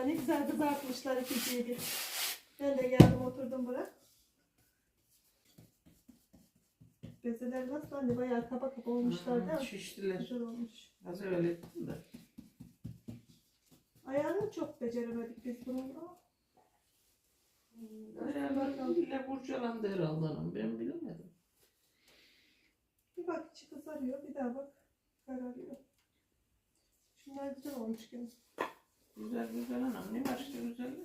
da ne güzel kızartmışlar ikiciyi bir. Ben de geldim oturdum buraya. Bezeler nasıl anne bayağı kaba kaba olmuşlar değil mi? Şiştiler. Güzel olmuş. Az öyle ettim de. Ayağını çok beceremedik biz bunun ama. Ayağlar ile burcalandı herhalde hanım. Ben bilemedim. Bir bak içi kızarıyor bir daha bak kararıyor. Şunlar güzel olmuş gene. Güzel güzel hanım. Ne var işte güzel mi?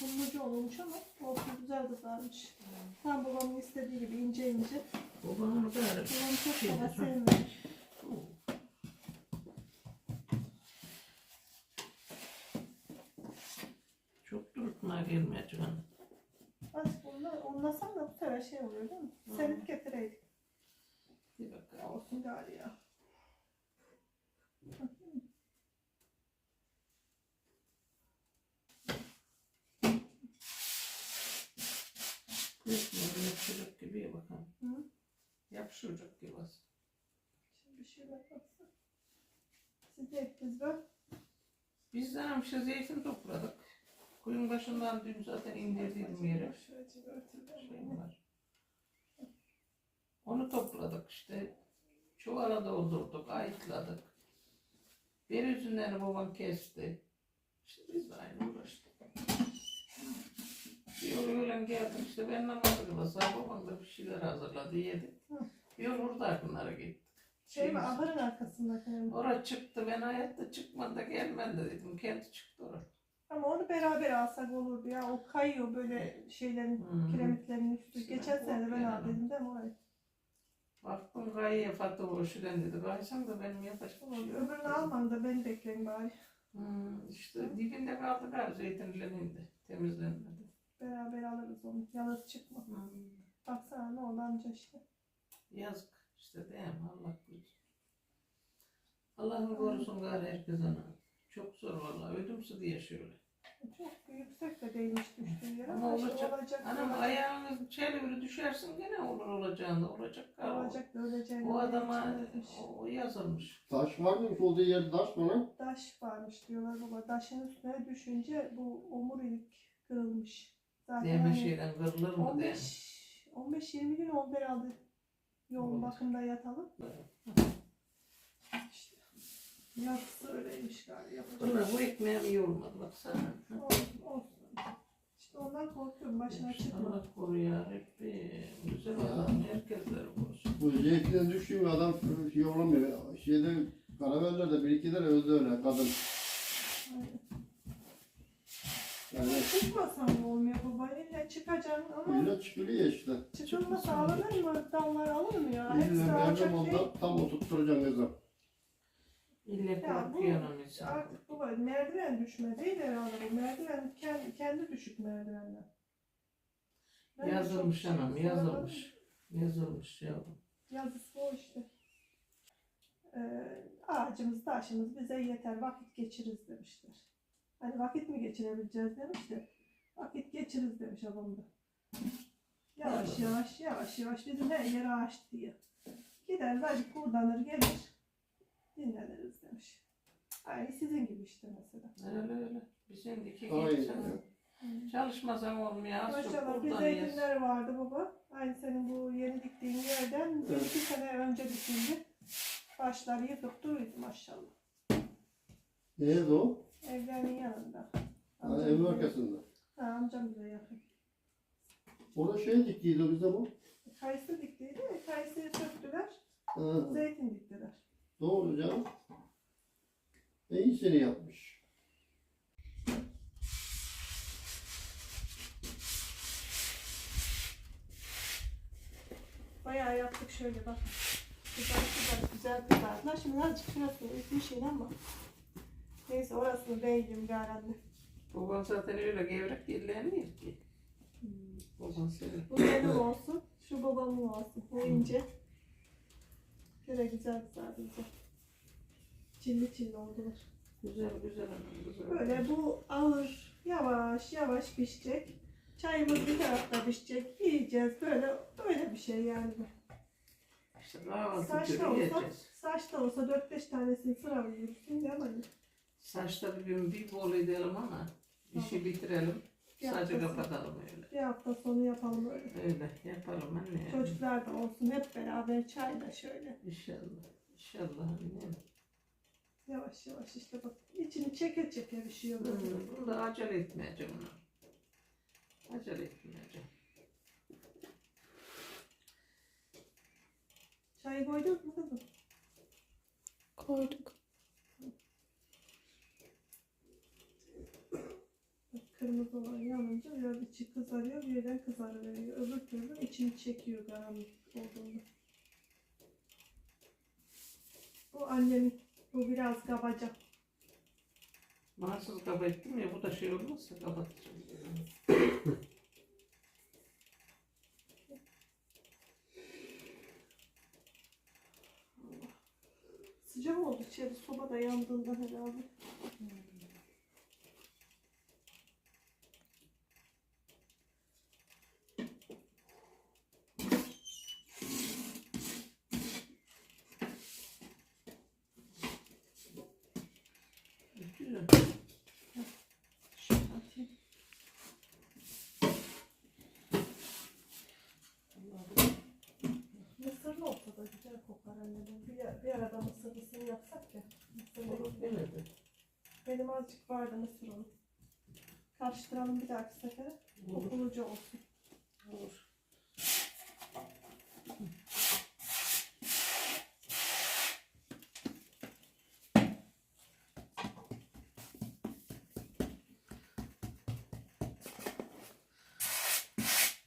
Kumlucu olmuş ama olsun güzel kızarmış. Tam babamın istediği gibi ince ince. Babamın da Babam çok Şeydir, kaba ha. sevmiyor. Çok durutma gelmeyecek hanım. Azıcık onunla, onlasam da bu sefer şey oluyor değil mi? Senit getireydik. Bir bakalım. Olsun gari ya. Yapma, yapışacak gibi ya bakalım. Hı? Yapışacak gibi az. Şimdi bir şeyler baksana. Siz de ettiniz bak. Biz hanım işte zeytin topladık. Kuyun başından dün zaten indirdiydim yere. Şeyim var. Onu topladık işte. Çuvala doldurduk, ayıkladık. Bir üzümlerini babam kesti. İşte biz de aynı uğraştık. Bir yol öğlen geldim işte ben namazı kılasa babam da bir şeyler hazırladı yedi. Hı. Bir yol burada akınlara gittik. Şey mi ahırın arkasında yani. Oraya çıktı ben hayatta çıkmadı da gelmedi dedim. Kendi çıktı oraya. Ama onu beraber alsak olurdu ya. O kayıyor böyle şeylerin, Hı. kiremitlerin üstü. İşte Geçen sene de ben korkuyorum. aldıydım değil mi orayı? Baktım gayet Fatih Boşu'dan dedi. Kaysam da benim yapacak bir şey yok. Öbürünü almam da beni bekleyin bari. Hmm, işte dibinde kaldı galiba zeytinlerinde. Temizlenmedi. Beraber alırız onu. Yalnız çıkma. Hmm, Baksana ne oldu amca işte. yazık işte değil mi? Allah korusun. Allah'ın korusun gari herkese. Çok zor vallahi. Ödümsü diye şöyle. Çok yüksek de değilmiş düştüğü yer Ama olacak. olacak. Anam olacak. ayağını çeviri düşersin gene olur olacağını. Olacak galiba. Olacak da öleceğini. O adama o yazılmış. Taş var mıymış olduğu yerde taş mı lan? Taş varmış diyorlar baba. Taşın üstüne düşünce bu omurilik kırılmış. Zaten Deme hani şeyden kırılır mı diye. 15 15-20 gün oldu herhalde. Yoğun Oldu. bakımda yatalım. İşte. Yatısı öyleymiş galiba. Yapacak. Bunlar bu ekmeğim iyi olmadı baksana. Olsun, olsun. İşte ondan korkuyorum başına çıkma. Allah koru ya Rabbi. Güzel Allah'ım herkesleri korusun. Bu zeytinden düştü mü adam şey olamıyor. Şeyde Karaveller'de bir iki tane öldü öyle kadın. Aynen. Yani Çıkmasam mı olmuyor baba? İlla çıkacaksın ama öyle çıkılıyor işte. çıkılmasa alınır mı? Dallar alınmıyor. Hepsi İlle alacak verdim değil. onda tam oturtturacaksın kızım. İlle Ya bu korkuyor anam insan. artık bu var. Merdiven düşme değil herhalde bu. Merdiven kendi, kendi düşük merdivenler. Ben de Yazılmış çok- anam yazılmış. Yazılmış yavrum. Yazısı o işte. Ee, ağacımız, taşımız bize yeter, vakit geçiririz demişler. Hani vakit mi geçirebileceğiz demiş de, vakit geçiririz demiş babam da. Yavaş yavaş, yavaş yavaş bizim her yer ağaç diye. Gider belki kurdanır gelir, dinleniriz demiş. Aynı sizin gibi işte mesela. Öyle öyle. Bizim de iki Aynen. Çalışmasan olmuyor. Az çok Maşallah bir zeytinler vardı baba. Aynı senin bu yeni diktiğin yerden bir Evet. iki sene önce dikildi. Başları yıkıp duruyordu maşallah. Nerede o? Evlerinin yanında. Ha, Amcam evin bize- arkasında. Ha, amcam bize yakın. Orada şey diktiydi bize bu. Kayısı diktiydi. Kayısıyı söktüler. Ha, Zeytin diktiler. doğru canım. En iyisini yapmış. Bayağı yaptık şöyle bak. Güzel güzel güzel kızartma. Şimdi azıcık şurası bir şey ama. Neyse orasını beğendim garanti. Baban zaten öyle gevrek dilleniyor ki. Baban senin. Bu benim olsun. Şu babamın olsun. Bu ince. Şöyle güzel kızartacağım. Çilli çilli oldular. Güzel güzel güzel. Böyle bu ağır yavaş yavaş pişecek. Çayımız bir tarafta pişecek. Yiyeceğiz böyle böyle bir şey yani. İşte olsa, yiyeceğiz. saçta olsa 4-5 tanesini sıra verirsin değil mi? Saçta bir gün bir bol edelim ama işi Tamam. bitirelim. Bir Sadece haftası- kapatalım öyle. Bir hafta sonu yapalım öyle. Öyle yapalım anne. Çocuklar da olsun hep beraber çayla şöyle. İnşallah. İnşallah annem. Yavaş yavaş işte bak içini çeke çeke bir şey olur. Hmm, Bunda acele etmeyeceğim onu. Acele etmeyeceğim. Çayı koydun mu kızım? Koyduk. Kırmızı olan yanınca biraz içi kızarıyor birden kızarıveriyor. Öbür türlü içini çekiyor karanlık olduğunda. Bu annemin bu biraz kabaca. Mahsus kapattim ya bu da şey olmazsa kapatacağım. Sıcak oldu içeri soba da yandığından herhalde. Güzel. Şöyle atayım. Mısırlı olsa da güzel kokar annem. Bir, bir arada mısırlısını yapsak ya. Mısırlı Olur demedi. Benim azıcık vardı mısır onu. Karıştıralım bir dahaki sefere. Kokulucu olsun. Olur.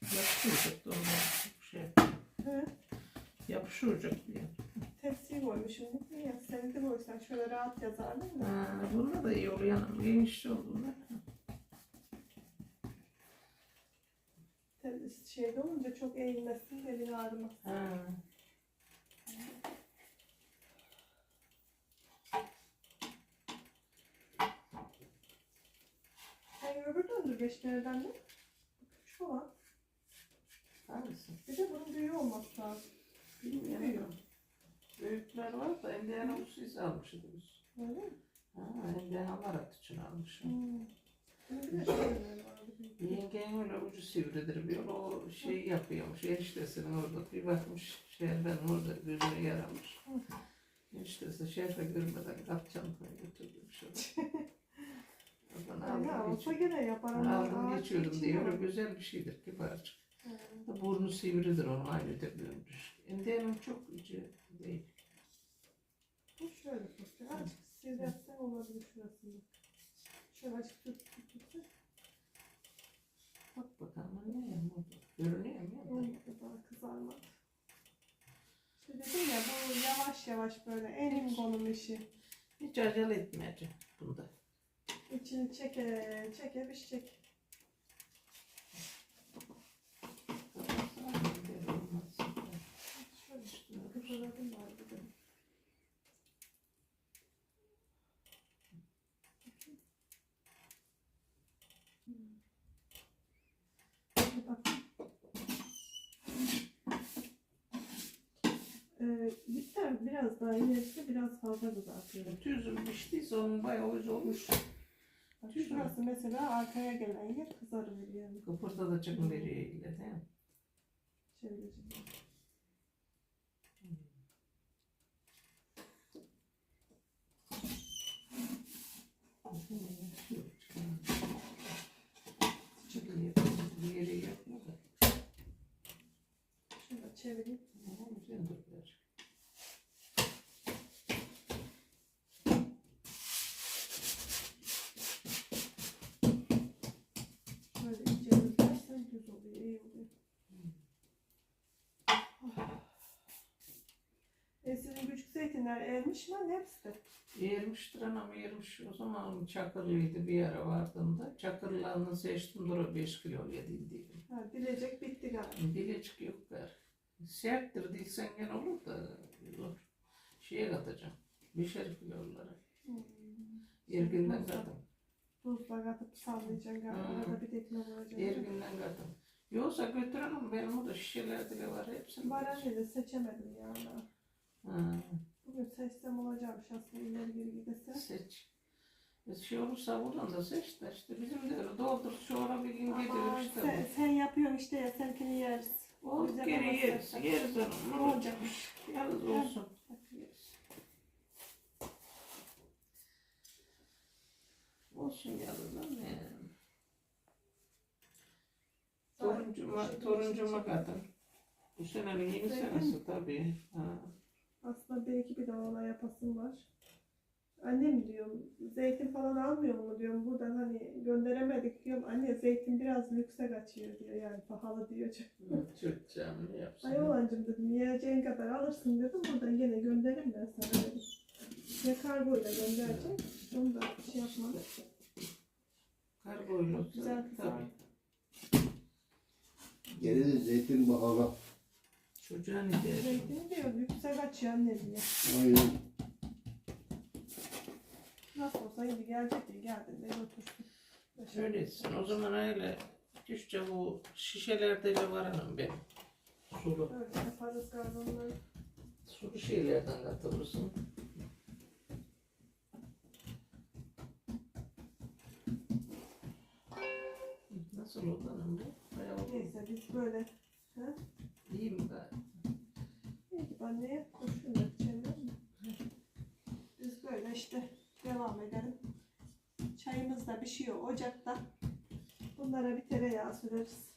Yapışacak da onlar şey. He. Yapışacak diye. Tepsiyi koymuşum. Niye? Seni de koysan şöyle rahat yazardın da. Ha, bunlar da iyi oluyor. Yanım geniş oldu bunlar. Te- Şeyde olunca çok eğilmesin, belin ağrımaz. Ha. Sen öbür döndür geçmelerden de. Şu olan. Hangisi? Bir de bunun büyüğü olması lazım. Bilmiyorum. Büyükler var da Indiana usulü almışız biz. Öyle mi? Ha, Indiana amarat için almışım. Hmm. Büyük. Yengen öyle ucu sivridir bir o şey yapıyormuş. Eniştesinin orada bir bakmış şerben orada gözüne yaramış. Eniştesi şerfe görmeden kap çantaya götürmüş Yani aldım, olsa geçiyordum. gene yapar ama. aldım geçiyordum diye öyle güzel bir şeydir kibarcık. He. Burnu sivridir onun aynı tepkiyormuş. Indiana'nın çok ucu değil. Bu şöyle kokuyor. Azıcık sivretsen olabilir şurasında. Şöyle azıcık tut tut tut. tut. Bak bakalım ne yapıyor? Görünüyor mu? Onun kadar kızarmadı. İşte dedim ya bu yavaş yavaş böyle elim konum işi. Hiç acele etmeyeceğim bunda. İçini çeke çeke bir çek. Şöyle kıpırdadım var bir de. Bir bakayım. Ee, bitter biraz daha ilerisi biraz fazla kızartıyorum. Tüzüm piştiyse onun bayağı uz olmuş. Bak şurası mesela arkaya gelen yer kızarıveriyor. Kıpırda da çıkın veriyor ile değil mi? Çevireceğim. Bir yere yapma da. Şöyle çevireyim. Ama güzel durdular. Böyle iyice düzlersen düz oluyor, iyi oluyor. Sizin küçük zeytinler ermiş mi? Hepsi de. Yermiştir anam yermiş. O zaman çakırlıydı bir ara vardığımda. Çakırlarını seçtim. Duru 5 kilo yedim diyelim. Ha, dilecek bitti galiba. Bilecik yok gar. Serttir değilsen gene olur da zor. Şeye katacağım. Beşer kilolara. Hmm. Erginden katım. Tuzla katıp sallayacaksın galiba. Hmm. Bir tekme vuracaksın. Erginden katım. Yoksa götüremem. Benim orada şişeler bile var. Hepsini. Anne de seçemedim ya. Ha, Bugün seçsem olacakmış aslında ileri geri gidese. seç. Bir şey olursa buradan da seç de işte bizim de öyle doldur sonra bir gün gidiyor işte. sen, sen yapıyorsun işte ya seninkini yeriz. O Güzel geri olmazsa yeriz. yapsak. Yeriz onu. Ne olacakmış? Yalnız olsun. Olsun yalnız annem. Toruncuma, toruncuma kadar. Bu senenin yeni Zeytin. senesi tabii. Ha. Aslında belki bir daha ona yapasım var. Annem diyorum zeytin falan almıyor mu diyorum buradan hani gönderemedik diyorum. Anne zeytin biraz lükse kaçıyor diyor yani pahalı diyor. Türkçem ne yapsın? Ay olancım dedim yiyeceğin kadar alırsın dedim buradan gene gönderirim ben sana dedim. Ya kargoyla gönderecek. Onu da şey yapmadım. Kargoyla Güzel tabii. kızardı. Geri de zeytin bahalı. Çocuğa ne diyecek? Zeytin diyor lükse kaçıyor anne diye. Aynen. Nasıl olsa şimdi gelecek diye geldiğinde götürsün. Öyle etsin. O zaman öyle düşçe bu şişelerde de var hanım benim. Sulu. Öyle yaparız galiba. Sulu şeylerden katılırsın. Nasıl oldu hanım bu? Bayağı oldu. Neyse biz böyle İyi mi gayet? İyi ki kurşun yapacağım mi? Biz böyle işte devam edelim. Çayımız da pişiyor ocakta. Bunlara bir tereyağı süreriz.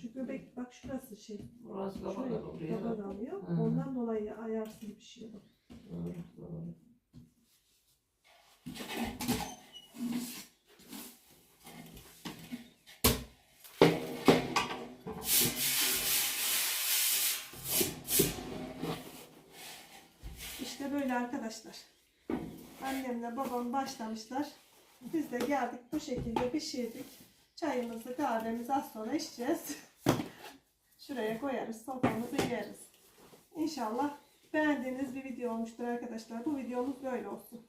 Şu göbek bak şurası şey. Kabalar Şuraya oluyor. kabar alıyor. Hı. Ondan dolayı ayarsız. Doğru, doğru. İşte böyle arkadaşlar. Annemle babam başlamışlar. Biz de geldik bu şekilde pişirdik. Çayımızı kahvemizi az sonra içeceğiz. Şuraya koyarız soframızı yeriz. İnşallah beğendiğiniz bir video olmuştur arkadaşlar. Bu videomuz böyle olsun.